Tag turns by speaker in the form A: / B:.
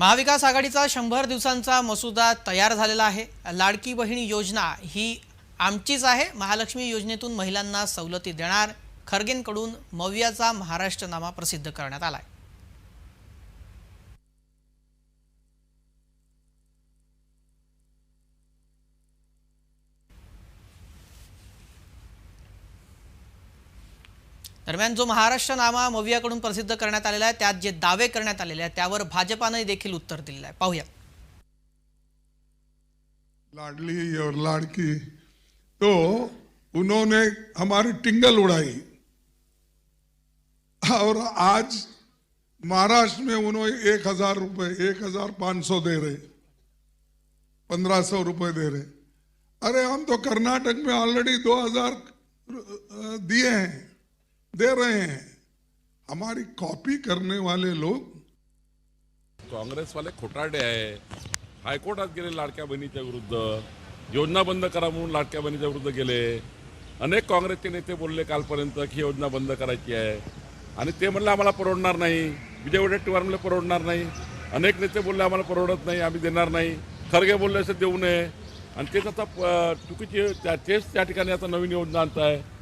A: महाविकास आघाडीचा शंभर दिवसांचा मसुदा तयार झालेला आहे. लाडकी बहिणी योजना ही आमचीच आहे. महालक्ष्मी योजनेतून महिलांना सवलती देणार खरगेंकडून मवियाचा महाराष्ट्रनामा प्रसिद्ध करण्यात आला आहे दरम्यान जो महाराष्ट्र नामा मवियाकडून प्रसिद्ध करण्यात आलेला आहे त्यात जे दावे करण्यात आलेले आहेत त्यावर भाजपाने देखील उत्तर दिलेलं आहे. पाहूया.
B: लाडली और लाड़की. तो उन्होंने हमारी टिंगल उड़ाई। और आज महाराष्ट्र में उन्होंने एक हजार रुपये एक हजार पाँच सौ दे रहे। पंद्रह सौ रुपये दे रहे। अरे हम तो कर्नाटक में ऑलरेडी दो हजार दिए हैं। दे रहे हैं। हमारी कॉपी करने वाले लोग
C: काँग्रेसवाले खोटारडे आहे. हायकोर्टात गेले लाडक्या बहिणीच्या विरुद्ध. योजना बंद करा म्हणून लाडक्या बहिणीच्या विरुद्ध गेले. अनेक काँग्रेसचे नेते बोलले कालपर्यंत की ही योजना बंद करायची आहे. आणि ते म्हणलं आम्हाला परवडणार नाही. विजय वडेट्टीवार म्हणले परवडणार नाही. अनेक नेते बोलले आम्हाला परवडत नाही आम्ही देणार नाही. खरगे बोलले असं देऊ नये. आणि तेच आता चुकीची त्या- तेच त्या ठिकाणी आता नवीन योजना आणत आहे